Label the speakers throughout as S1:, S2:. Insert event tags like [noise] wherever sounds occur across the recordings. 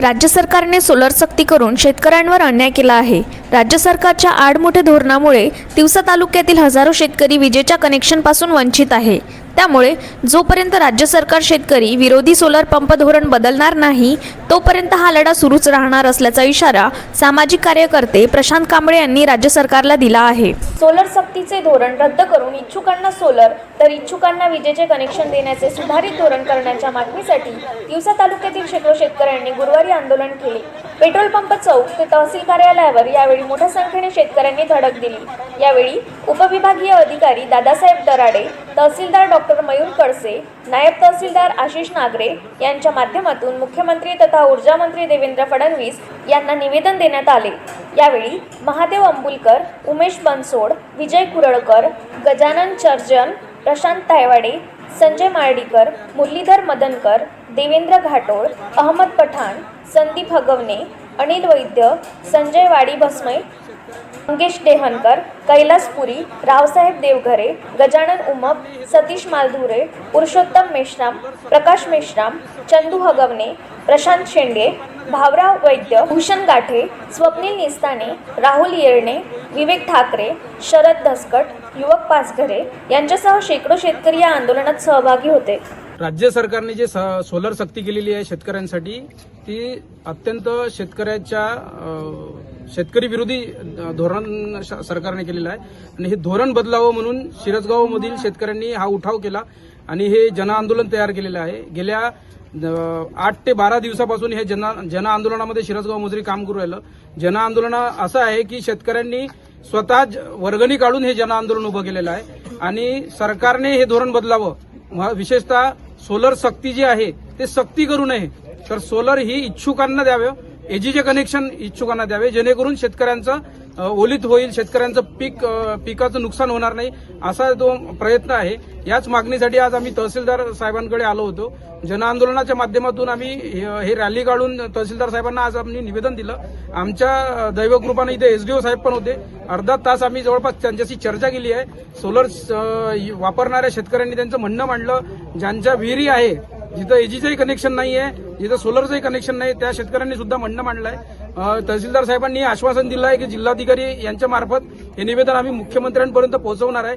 S1: राज्य सरकारने सोलर सक्ती करून शेतकऱ्यांवर अन्याय केला आहे. राज्य सरकारच्या आडमोठे धोरणामुळे तिवसा तालुक्यातील हजारो शेतकरी विजेच्या कनेक्शनपासून वंचित आहे. त्यामुळे जोपर्यंत राज्य सरकार शेतकरी विरोधी सोलर पंप धोरण बदलणार नाही तोपर्यंत हा लढा सुरूच राहणार असल्याचा इशारा सामाजिक कार्यकर्ते प्रशांत कांबळे यांनी राज्य सरकारला दिला आहे. सोलर सक्तीचे धोरण रद्द करून इच्छुकांना सोलर तर इच्छुकांना विजेचे कनेक्शन देण्याचे सुधारित धोरण करण्याच्या मागणीसाठी दिवसा तालुक्यातील शेकडो शेतकऱ्यांनी गुरुवारी आंदोलन केले. पेट्रोल पंप चौक ते तहसील कार्यालयावर यावेळी मोठ्या संख्येने शेतकऱ्यांनी धडक दिली. यावेळी उपविभागीय अधिकारी दादासाहेब दराडे तहसीलदार डॉक्टर मयूर कडसे नायब तहसीलदार आशिष नागरे यांच्या माध्यमातून मुख्यमंत्री तथा ऊर्जा मंत्री देवेंद्र फडणवीस यांना निवेदन देण्यात आले. यावेळी महादेव अंबुलकर उमेश बनसोड विजय कुरळकर गजानन चर्जन प्रशांत तायवाडे संजय मार्डीकर मुरलीधर मदनकर देवेंद्र घाटोळ अहमद पठाण संदीप हगवणे अनिल वैद्य संजय वाडी भस्मय मंगेश देहनकर कैलास पुरी रावसाहेब देवघरे गजानन उमप सतीश मालधुरे पुरुषोत्तम मेश्राम प्रकाश मेश्राम चंदू हगवणे प्रशांत शेंडे भावराव वैद्य भूषण गाठे स्वप्नील निस्ताने राहुल येरणे विवेक ठाकरे शरद धसकट युवक पाचघरे यांच्यासह शेकडो शेतकरी या आंदोलनात सहभागी होते.
S2: राज्य सरकारने जे स- सोलर सक्ती केलेली आहे शेतकऱ्यांसाठी ती अत्यंत शेतकऱ्याच्या शेतकरी विरोधी धोरण श- सरकारने केलेलं आहे. आणि हे धोरण बदलावं म्हणून शिरसगावमधील शेतकऱ्यांनी हा उठाव केला आणि हे जन आंदोलन तयार केलेलं आहे. गेल्या आठ ते बारा दिवसापासून हे जन जन आंदोलनामध्ये शिरसगाव मजुरी काम करू राहिलं. जन आंदोलन असं आहे की शेतकऱ्यांनी स्वतः वर्गणी काढून हे जन आंदोलन उभं केलेलं आहे. आणि सरकारने हे धोरण बदलावं. विशेषतः सोलर सक्ती जी आहे ते सक्ती करू नये. तर सोलर ही इच्छुकांना द्यावं. एजीचे कनेक्शन इच्छुकांना द्यावे. जेणेकरून शेतकऱ्यांचं ओलीत होईल शेतकऱ्यांचं पीक पिकाचं नुकसान होणार नाही असा तो प्रयत्न आहे याच मागणीसाठी आज आम्ही तहसीलदार साहेबांकडे आलो होतो. जनआंदोलनाच्या माध्यमातून आम्ही हे- हे रॅली काढून तहसीलदार साहेबांना आज आम्ही निवेदन दिलं. आमच्या दैवकृपाने इथे एसडीओ साहेब पण होते. अर्धा तास आम्ही जवळपास त्यांच्याशी चर्चा केली आहे. सोलर वापरणाऱ्या शेतकऱ्यांनी त्यांचं म्हणणं मांडलं. ज्यांच्या विहिरी आहे जिथं एजीचंही कनेक्शन नाही आहे जिथं सोलरचंही कनेक्शन नाही त्या शेतकऱ्यांनी सुद्धा म्हणणं मांडलं आहे तहसीलदार साहेबांनी आश्वासन दिलं आहे की जिल्हाधिकारी यांच्या मार्फत हे निवेदन आम्ही मुख्यमंत्र्यांपर्यंत पोहोचवणार आहे.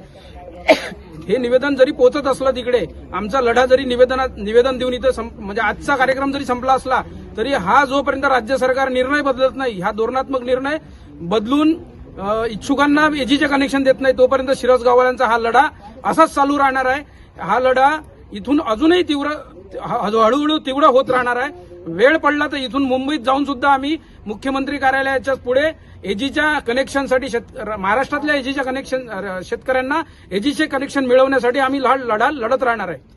S2: [coughs] हे निवेदन जरी पोहोचत असलं तिकडे आमचा लढा जरी निवेदनात निवेदन देऊन इथं म्हणजे आजचा कार्यक्रम जरी संपला असला तरी हा जोपर्यंत राज्य सरकार निर्णय बदलत नाही हा धोरणात्मक निर्णय बदलून इच्छुकांना एजीचे कनेक्शन देत नाही तोपर्यंत शिरस गाववाल्यांचा हा लढा असाच चालू राहणार आहे. हा लढा इथून अजूनही तीव्र हळूहळू तीव्र होत राहणार आहे. वेळ पडला तर इथून मुंबईत जाऊन सुद्धा आम्ही मुख्यमंत्री कार्यालयाच्या पुढे एजीच्या कनेक्शनसाठी शेत महाराष्ट्रातल्या एजीच्या कनेक्शन शेतकऱ्यांना एजीचे कनेक्शन मिळवण्यासाठी आम्ही लढा लढत राहणार आहे.